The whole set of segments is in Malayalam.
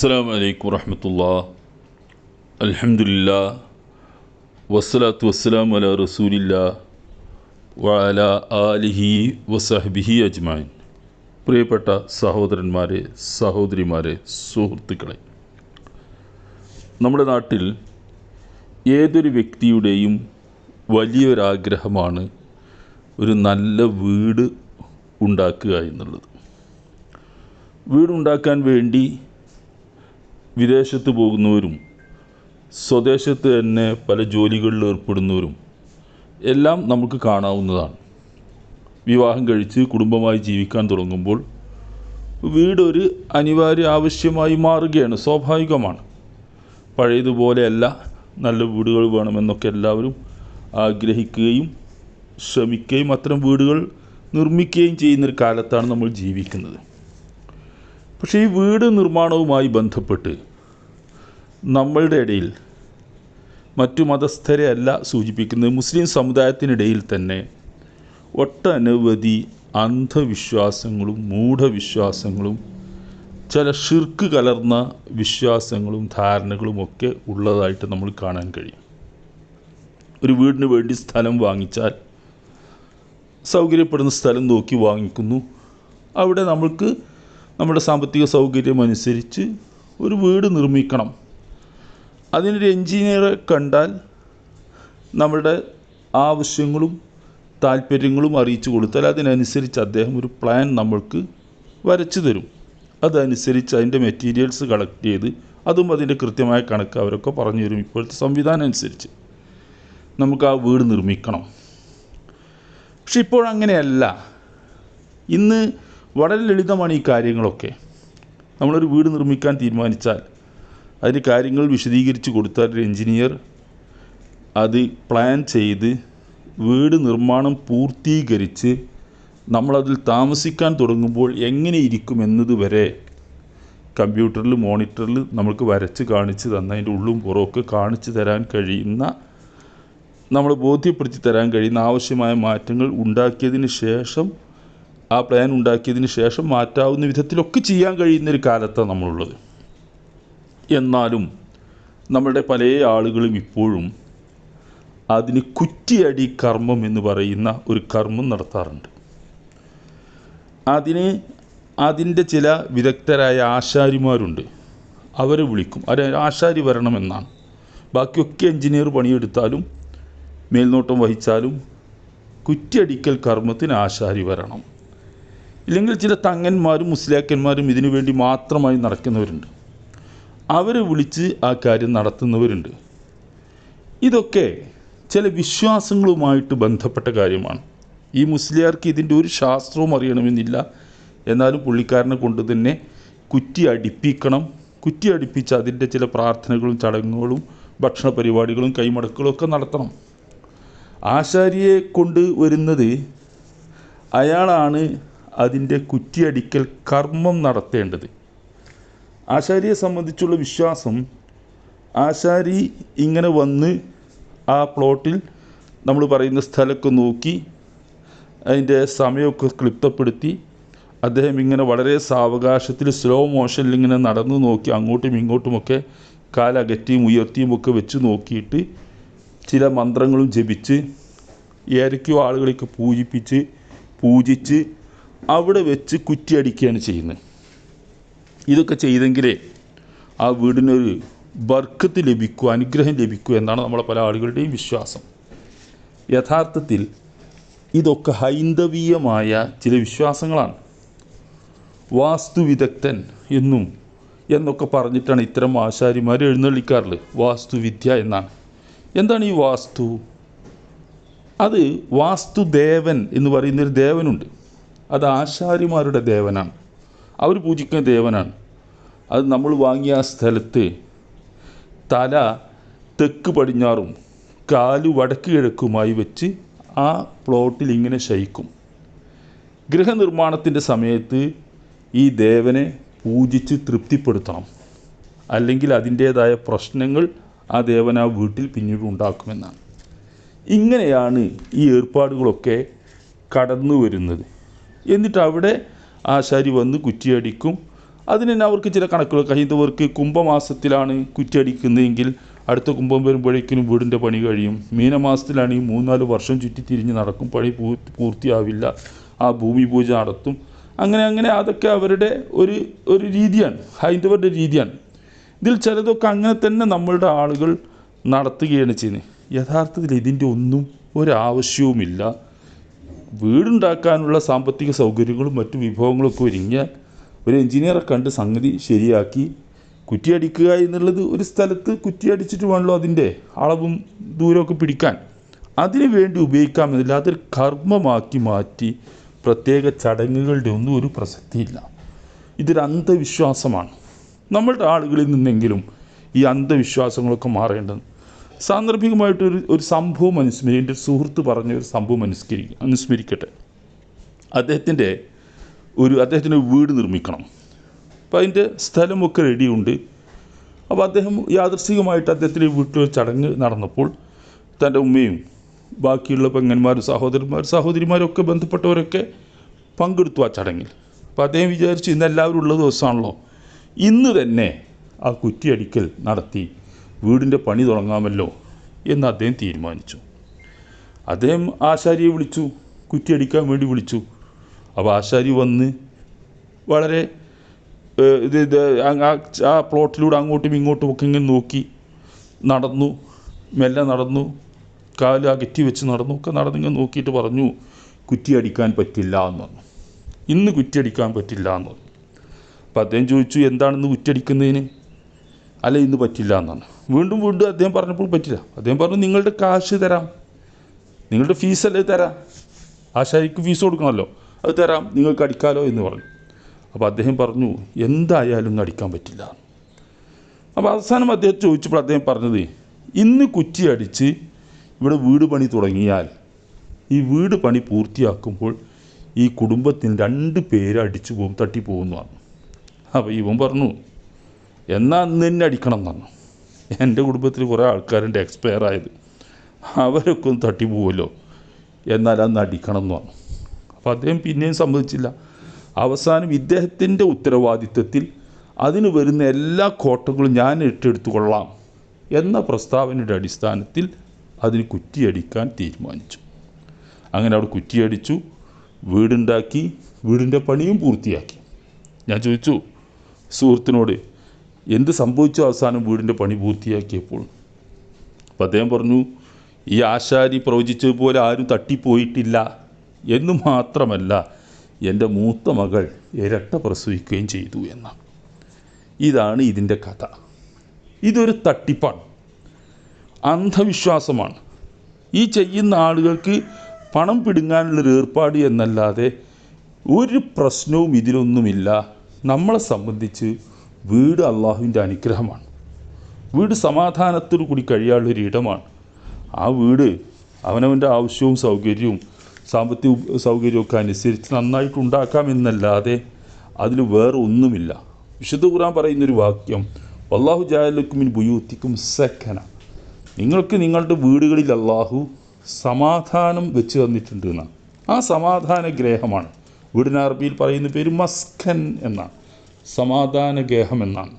അസ്സാം വലൈക്കും വറഹമത്തുള്ള. അലഹമുല്ല വസ്സലാത്തു വസ്സലാം അല റസൂലില്ല. വഅല ആലിഹി വസഹബിഹി അജ്മാൻ പ്രിയപ്പെട്ട സഹോദരന്മാരെ സഹോദരിമാരെ സുഹൃത്തുക്കളെ. നമ്മുടെ നാട്ടിൽ ഏതൊരു വ്യക്തിയുടെയും വലിയൊരാഗ്രഹമാണ് ഒരു നല്ല വീട് ഉണ്ടാക്കുക എന്നുള്ളത്. വീടുണ്ടാക്കാൻ വേണ്ടി വിദേശത്ത് പോകുന്നവരും സ്വദേശത്ത് തന്നെ പല ജോലികളിൽ ഏർപ്പെടുന്നവരും എല്ലാം നമുക്ക് കാണാവുന്നതാണ്. വിവാഹം കഴിച്ച് കുടുംബമായി ജീവിക്കാൻ തുടങ്ങുമ്പോൾ വീടൊരു അനിവാര്യ ആവശ്യമായി മാറുകയാണ് സ്വാഭാവികമാണ്. പഴയതുപോലെയല്ല നല്ല വീടുകൾ വേണമെന്നൊക്കെ എല്ലാവരും ആഗ്രഹിക്കുകയും ശ്രമിക്കുകയും അത്തരം വീടുകൾ നിർമ്മിക്കുകയും ചെയ്യുന്നൊരു കാലത്താണ് നമ്മൾ ജീവിക്കുന്നത്. പക്ഷേ ഈ വീട് നിർമ്മാണവുമായി ബന്ധപ്പെട്ട് നമ്മളുടെ ഇടയിൽ മറ്റു മതസ്ഥരെ അല്ല സൂചിപ്പിക്കുന്നത് മുസ്ലിം സമുദായത്തിനിടയിൽ തന്നെ ഒട്ടനവധി അന്ധവിശ്വാസങ്ങളും മൂഢവിശ്വാസങ്ങളും ചില ഷിർക്ക് കലർന്ന വിശ്വാസങ്ങളും ധാരണകളും ഒക്കെ ഉള്ളതായിട്ട് നമ്മൾ കാണാൻ കഴിയും. ഒരു വീടിന് വേണ്ടി സ്ഥലം വാങ്ങിച്ചാൽ സൗകര്യപ്പെടുന്ന സ്ഥലം നോക്കി വാങ്ങിക്കുന്നു. അവിടെ നമ്മൾക്ക് നമ്മുടെ സാമ്പത്തിക സൗകര്യം അനുസരിച്ച് ഒരു വീട് നിർമ്മിക്കണം. അതിനൊരു എൻജിനീയറെ കണ്ടാൽ നമ്മുടെ ആവശ്യങ്ങളും താല്പര്യങ്ങളും അറിയിച്ചു കൊടുത്താൽ അതിനനുസരിച്ച് അദ്ദേഹം ഒരു പ്ലാൻ നമ്മൾക്ക് വരച്ചു തരും. അതനുസരിച്ച് അതിന്റെ മെറ്റീരിയൽസ് കളക്ട് ചെയ്ത് അതും അതിന്റെ കൃത്യമായ കണക്ക് അവരൊക്കെ പറഞ്ഞു തരും ഇപ്പോഴത്തെ സംവിധാനം അനുസരിച്ച്. നമുക്ക് ആ വീട് നിർമ്മിക്കണം. പക്ഷെ ഇപ്പോൾ അങ്ങനെയല്ല. ഇന്ന് വളരെ ലളിതമാണ് ഈ കാര്യങ്ങളൊക്കെ. നമ്മളൊരു വീട് നിർമ്മിക്കാൻ തീരുമാനിച്ചാൽ അതിന് കാര്യങ്ങൾ വിശദീകരിച്ച് കൊടുത്താൽ ഒരു എഞ്ചിനീയർ അത് പ്ലാൻ ചെയ്ത് വീട് നിർമ്മാണം പൂർത്തീകരിച്ച് നമ്മളതിൽ താമസിക്കാൻ തുടങ്ങുമ്പോൾ എങ്ങനെ ഇരിക്കും എന്നതുവരെ കമ്പ്യൂട്ടറിൽ മോണിറ്ററിൽ നമുക്ക് വരച്ച് കാണിച്ച് തന്ന അതിന്റെ ഉള്ളും പുറമൊക്കെ കാണിച്ചു തരാൻ കഴിയുന്ന നമ്മൾ ബോധ്യപ്പെടുത്തി തരാൻ കഴിയുന്ന ആവശ്യമായ മാറ്റങ്ങൾ ഉണ്ടാക്കിയതിന് ശേഷം ആ പ്ലാൻ ഉണ്ടാക്കിയതിന് ശേഷം മാറ്റാവുന്ന വിധത്തിലൊക്കെ ചെയ്യാൻ കഴിയുന്ന ഒരു കാലത്താണ് നമ്മളുള്ളത്. എന്നാലും നമ്മളുടെ പല ആളുകളും ഇപ്പോഴും അതിന് കുറ്റിയടി കർമ്മം എന്ന് പറയുന്ന ഒരു കർമ്മം നടത്താറുണ്ട്. അതിന് അതിന്റെ ചില വിദഗ്ധരായ ആശാരിമാരുണ്ട്. അവരെ വിളിക്കും. അവർ ആശാരി വരണമെന്നാണ്. ബാക്കിയൊക്കെ എഞ്ചിനീയർ പണിയെടുത്താലും മേൽനോട്ടം വഹിച്ചാലും കുറ്റിയടിക്കൽ കർമ്മത്തിന് ആശാരി വരണം. ഇല്ലെങ്കിൽ ചില തങ്ങന്മാരും മുസ്ലിയാക്കന്മാരും ഇതിനു വേണ്ടി മാത്രമായി നടക്കുന്നവരുണ്ട്. അവരെ വിളിച്ച് ആ കാര്യം നടത്തുന്നവരുണ്ട്. ഇതൊക്കെ ചില വിശ്വാസങ്ങളുമായിട്ട് ബന്ധപ്പെട്ട കാര്യമാണ്. ഈ മുസ്ലിയാർക്ക് ഇതിന്റെ ഒരു ശാസ്ത്രവും അറിയണമെന്നില്ല. എന്നാലും പുള്ളിക്കാരനെ കൊണ്ട് തന്നെ കുറ്റി അടിപ്പിക്കണം. കുറ്റി അടിപ്പിച്ച് അതിന്റെ ചില പ്രാർത്ഥനകളും ചടങ്ങുകളും ഭക്ഷണ പരിപാടികളും കൈമടക്കുകളും ഒക്കെ നടത്തണം. ആശാരിയെ കൊണ്ട് വരുന്നത് അയാളാണ് അതിന്റെ കുറ്റിയടിക്കൽ കർമ്മം നടത്തേണ്ടത്. ആശാരിയെ സംബന്ധിച്ചുള്ള വിശ്വാസം ആശാരി ഇങ്ങനെ വന്ന് ആ പ്ലോട്ടിൽ നമ്മൾ പറയുന്ന സ്ഥലമൊക്കെ നോക്കി അതിന്റെ സമയമൊക്കെ ക്ലിപ്തപ്പെടുത്തി അദ്ദേഹം ഇങ്ങനെ വളരെ സാവകാശത്തിൽ സ്ലോ മോഷനിൽ ഇങ്ങനെ നടന്നു നോക്കി അങ്ങോട്ടും ഇങ്ങോട്ടുമൊക്കെ കാലകറ്റിയും ഉയർത്തിയും ഒക്കെ വെച്ച് നോക്കിയിട്ട് ചില മന്ത്രങ്ങളും ജപിച്ച് ഏതൊക്കെയോ ആളുകളെയൊക്കെ പൂജിപ്പിച്ച് പൂജിച്ച് അവിടെ വെച്ച് കുറ്റിയടിക്കുകയാണ് ചെയ്യുന്നത്. ഇതൊക്കെ ചെയ്തെങ്കിലേ ആ വീടിനൊരു ബർക്കത്ത് ലഭിക്കൂ അനുഗ്രഹം ലഭിക്കൂ എന്നാണ് നമ്മളെ പല ആളുകളുടെയും വിശ്വാസം. യഥാർത്ഥത്തിൽ ഇതൊക്കെ ഹൈന്ദവീയമായ ചില വിശ്വാസങ്ങളാണ്. വാസ്തുവിദഗ്ധൻ എന്നും എന്നൊക്കെ പറഞ്ഞിട്ടാണ് ഇത്തരം ആശാരിമാർ എഴുന്നള്ളിക്കാറുള്ളത്. വാസ്തുവിദ്യ എന്നാണ്. എന്താണ് ഈ വാസ്തു? അത് വാസ്തുദേവൻ എന്ന് പറയുന്നൊരു ദേവനുണ്ട്. അത് ആശാരിമാരുടെ ദേവനാണ്. അവർ പൂജിക്കുന്ന ദേവനാണ്. അത് നമ്മൾ വാങ്ങിയ ആ സ്ഥലത്ത് തല തെക്ക് പടിഞ്ഞാറും കാൽ വടക്ക് കിഴക്കുമായി വെച്ച് ആ പ്ലോട്ടിൽ ഇങ്ങനെ ശയിക്കും. ഗൃഹനിർമ്മാണത്തിന്റെ സമയത്ത് ഈ ദേവനെ പൂജിച്ച് തൃപ്തിപ്പെടുത്തണം. അല്ലെങ്കിൽ അതിന്റേതായ പ്രശ്നങ്ങൾ ആ ദേവൻ ആ വീട്ടിൽ പിന്നീട് ഉണ്ടാക്കുമെന്നാണ്. ഇങ്ങനെയാണ് ഈ ഏർപ്പാടുകളൊക്കെ കടന്നു വരുന്നത് എന്നിട്ട് അവിടെ ആശാരി വന്ന് കുറ്റിയടിക്കും. അതിന് തന്നെ അവർക്ക് ചില കണക്കുകൾ. ഹൈന്ദവർക്ക് കുംഭമാസത്തിലാണ് കുറ്റിയടിക്കുന്നതെങ്കിൽ അടുത്ത കുംഭം വരുമ്പോഴേക്കിനും വീടിന്റെ പണി കഴിയും. മീനമാസത്തിലാണെങ്കിൽ മൂന്നാൽ വർഷം ചുറ്റി തിരിഞ്ഞ് നടക്കും. പണി പൂർത്തിയാവില്ല. ആ ഭൂമി പൂജ നടത്തും. അങ്ങനെ അങ്ങനെ അതൊക്കെ അവരുടെ ഒരു ഒരു രീതിയാണ്. ഹൈന്ദവരുടെ രീതിയാണ്. ഇതിൽ ചിലതൊക്കെ അങ്ങനെ തന്നെ നമ്മളുടെ ആളുകൾ നടത്തുകയാണ് ചെയ്യുന്നത്. യഥാർത്ഥത്തിൽ ഇതിന്റെ ഒന്നും ഒരാവശ്യവുമില്ല വീടുണ്ടാക്കാനുള്ള സാമ്പത്തിക സൗകര്യങ്ങളും മറ്റു വിഭവങ്ങളൊക്കെ ഒരുങ്ങിയാൽ ഒരു എഞ്ചിനീയറെ കണ്ട് സംഗതി ശരിയാക്കി. കുറ്റിയടിക്കുക എന്നുള്ളത് ഒരു സ്ഥലത്ത് കുറ്റിയടിച്ചിട്ട് വേണമല്ലോ അതിന്റെ അളവും ദൂരമൊക്കെ പിടിക്കാൻ. അതിനു വേണ്ടി ഉപയോഗിക്കാമെന്നില്ല അതൊരു കർമ്മമാക്കി മാറ്റി പ്രത്യേക ചടങ്ങുകളുടെ ഒന്നും ഒരു പ്രസക്തിയില്ല. ഇതൊരു അന്ധവിശ്വാസമാണ്. നമ്മളുടെ ആളുകളിൽ നിന്നെങ്കിലും ഈ അന്ധവിശ്വാസങ്ങളൊക്കെ മാറേണ്ടത് സാന്ദർഭികമായിട്ടൊരു ഒരു സംഭവം അനുസ്മരി എന്റെ സുഹൃത്ത് പറഞ്ഞ ഒരു സംഭവം അനുസ്മരി അനുസ്മരിക്കട്ടെ. അദ്ദേഹത്തിന്റെ ഒരു അദ്ദേഹത്തിന് ഒരു വീട് നിർമ്മിക്കണം. അപ്പോൾ അതിന്റെ സ്ഥലമൊക്കെ റെഡിയുണ്ട്. അപ്പോൾ അദ്ദേഹം യാദൃശ്ചികമായിട്ട് അദ്ദേഹത്തിന്റെ വീട്ടിൽ ഒരു ചടങ്ങ് നടന്നപ്പോൾ തന്റെ ഉമ്മയും ബാക്കിയുള്ള പെങ്ങന്മാരും സഹോദരന്മാർ സഹോദരിമാരൊക്കെ ബന്ധപ്പെട്ടവരൊക്കെ പങ്കെടുത്തു ആ ചടങ്ങിൽ. അപ്പോൾ അദ്ദേഹം വിചാരിച്ചു ഇന്ന് എല്ലാവരും ഉള്ള ദിവസമാണല്ലോ. ഇന്ന് തന്നെ ആ കുറ്റിയടിക്കൽ നടത്തി വീടിന്റെ പണി തുടങ്ങാമല്ലോ എന്ന് അദ്ദേഹം തീരുമാനിച്ചു. അദ്ദേഹം ആശാരിയെ വിളിച്ചു കുറ്റിയടിക്കാൻ വേണ്ടി വിളിച്ചു. അപ്പോൾ ആശാരി വന്ന് വളരെ ഇത് ആ പ്ലോട്ടിലൂടെ അങ്ങോട്ടും ഇങ്ങോട്ടും ഒക്കെ ഇങ്ങനെ നോക്കി നടന്നു മെല്ലെ നടന്നു കാൽ അകറ്റി വെച്ച് നടന്നു ഒക്കെ നടന്നിങ്ങനെ നോക്കിയിട്ട് പറഞ്ഞു കുറ്റിയടിക്കാൻ പറ്റില്ല എന്ന് പറഞ്ഞു. ഇന്ന് കുറ്റിയടിക്കാൻ പറ്റില്ല എന്ന് പറഞ്ഞു. അപ്പോൾ അദ്ദേഹം ചോദിച്ചു എന്താണെന്ന് കുറ്റിയടിക്കുന്നതിന്? അല്ല ഇന്ന് പറ്റില്ല എന്നാണ്. വീണ്ടും വീണ്ടും അദ്ദേഹം പറഞ്ഞപ്പോൾ പറ്റില്ല. അദ്ദേഹം പറഞ്ഞു നിങ്ങളുടെ കാശ് തരാം. നിങ്ങളുടെ ഫീസല്ലേ തരാം. ആശാരിക്ക് ഫീസ് കൊടുക്കണമല്ലോ. അത് തരാം. നിങ്ങൾക്ക് അടിക്കാലോ എന്ന് പറഞ്ഞു. അപ്പോൾ അദ്ദേഹം പറഞ്ഞു എന്തായാലും അടിക്കാൻ പറ്റില്ല. അപ്പോൾ അവസാനം അദ്ദേഹം ചോദിച്ചപ്പോൾ അദ്ദേഹം പറഞ്ഞത് ഇന്ന് കുറ്റി അടിച്ച് ഇവിടെ വീട് പണി തുടങ്ങിയാൽ ഈ വീട് പണി പൂർത്തിയാക്കുമ്പോൾ ഈ കുടുംബത്തിന് രണ്ട് പേര് അടിച്ചു പോകും തട്ടിപ്പോകുന്നതാണ് അപ്പോൾ ഇവൻ പറഞ്ഞു എന്നാൽ അന്ന് തന്നെ അടിക്കണം പറഞ്ഞു. എന്റെ കുടുംബത്തിൽ കുറേ ആൾക്കാരുണ്ട് എക്സ്പയർ ആയത്. അവരൊക്കെ ഒന്ന് തട്ടിപ്പോവുമല്ലോ എന്നാൽ അന്ന് എന്ന് പറഞ്ഞു. അപ്പോൾ അദ്ദേഹം പിന്നെയും സമ്മതിച്ചില്ല. അവസാനം ഇദ്ദേഹത്തിന്റെ ഉത്തരവാദിത്വത്തിൽ അതിന് വരുന്ന എല്ലാ കോട്ടങ്ങളും ഞാൻ ഏറ്റെടുത്തു കൊള്ളാം എന്ന പ്രസ്താവനയുടെ അടിസ്ഥാനത്തിൽ അതിന് കുറ്റിയടിക്കാൻ തീരുമാനിച്ചു. അങ്ങനെ അവിടെ കുറ്റിയടിച്ചു വീടുണ്ടാക്കി വീടിന്റെ പണിയും പൂർത്തിയാക്കി. ഞാൻ ചോദിച്ചു സുഹൃത്തിനോട് എന്ത് സംഭവിച്ചു അവസാനം വീടിന്റെ പണി പൂർത്തിയാക്കിയപ്പോൾ. അപ്പം അദ്ദേഹം പറഞ്ഞു ഈ ആശാരി പ്രവചിച്ചതുപോലെ ആരും തട്ടിപ്പോയിട്ടില്ല. എന്ന് മാത്രമല്ല എന്റെ മൂത്ത മകൾ ഇരട്ട പ്രസവിക്കുകയും ചെയ്തു എന്ന് ഇതാണ് ഇതിന്റെ കഥ. ഇതൊരു തട്ടിപ്പാണ്. അന്ധവിശ്വാസമാണ്. ഈ ചെയ്യുന്ന ആളുകൾക്ക് പണം പിടുങ്ങാനുള്ളൊരു ഏർപ്പാട് എന്നല്ലാതെ ഒരു പ്രശ്നവും ഇതിലൊന്നുമില്ല. നമ്മളെ സംബന്ധിച്ച് വീട് അള്ളാഹുവിന്റെ അനുഗ്രഹമാണ്. വീട് സമാധാനത്തോടു കൂടി കഴിയാനുള്ളൊരു ഇടമാണ്. ആ വീട് അവനവന്റെ ആവശ്യവും സൗകര്യവും സാമ്പത്തിക സൗകര്യമൊക്കെ അനുസരിച്ച് നന്നായിട്ട് ഉണ്ടാക്കാമെന്നല്ലാതെ അതിൽ വേറെ ഒന്നുമില്ല. വിശുദ്ധ ഖുറാൻ പറയുന്നൊരു വാക്യം വല്ലാഹു ജാലക്കുമിൻ ബുയൂത്തിക്കും സക്കന. നിങ്ങൾക്ക് നിങ്ങളുടെ വീടുകളിൽ അള്ളാഹു സമാധാനം വെച്ച് തന്നിട്ടുണ്ട് എന്നാണ്. ആ സമാധാന ഗ്രഹമാണ്. വീടിന് അറബിയിൽ പറയുന്ന പേര് മസ്കൻ എന്നാണ്. സമാധാന ഗേഹം എന്നാണ്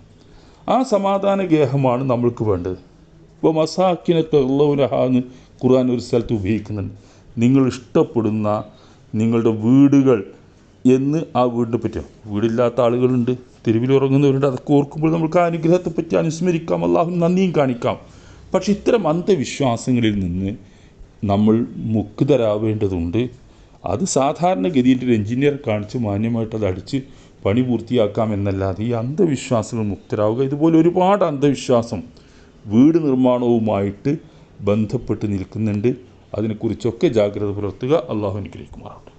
ആ സമാധാന ഗേഹമാണ് നമ്മൾക്ക് വേണ്ടത്. ഇപ്പോൾ മസാക്കിനത്ത് ഉള്ളവരഹാന്ന് ഖുർആൻ ഒരു സ്ഥലത്ത് ഉപയോഗിക്കുന്നുണ്ട്. നിങ്ങൾ ഇഷ്ടപ്പെടുന്ന നിങ്ങളുടെ വീടുകൾ എന്ന് ആ വീടിനെ പറ്റി വീടില്ലാത്ത ആളുകളുണ്ട് തെരുവിൽ ഉറങ്ങുന്നവരുണ്ട്. അതൊക്കെ ഓർക്കുമ്പോൾ നമുക്ക് ആ അനുഗ്രഹത്തെ പറ്റി അനുസ്മരിക്കാം അള്ളാഹു നന്ദിയും കാണിക്കാം. പക്ഷേ ഇത്തരം അന്ധവിശ്വാസങ്ങളിൽ നിന്ന് നമ്മൾ മുക്തരാവേണ്ടതുണ്ട്. അത് സാധാരണഗതിയിൽ ഒരു എഞ്ചിനീയർ കാണിച്ച് മാന്യമായിട്ട് അത് അടിച്ച് പണി പൂർത്തിയാക്കാമെന്നല്ലാതെ ഈ അന്ധവിശ്വാസങ്ങൾ മുക്തരാവുക. ഇതുപോലെ ഒരുപാട് അന്ധവിശ്വാസം വീട് നിർമ്മാണവുമായിട്ട് ബന്ധപ്പെട്ട് നിൽക്കുന്നുണ്ട്. അതിനെക്കുറിച്ചൊക്കെ ജാഗ്രത പുലർത്തുക. അള്ളാഹു അനുഗ്രഹിക്കുമാറാവട്ടെ.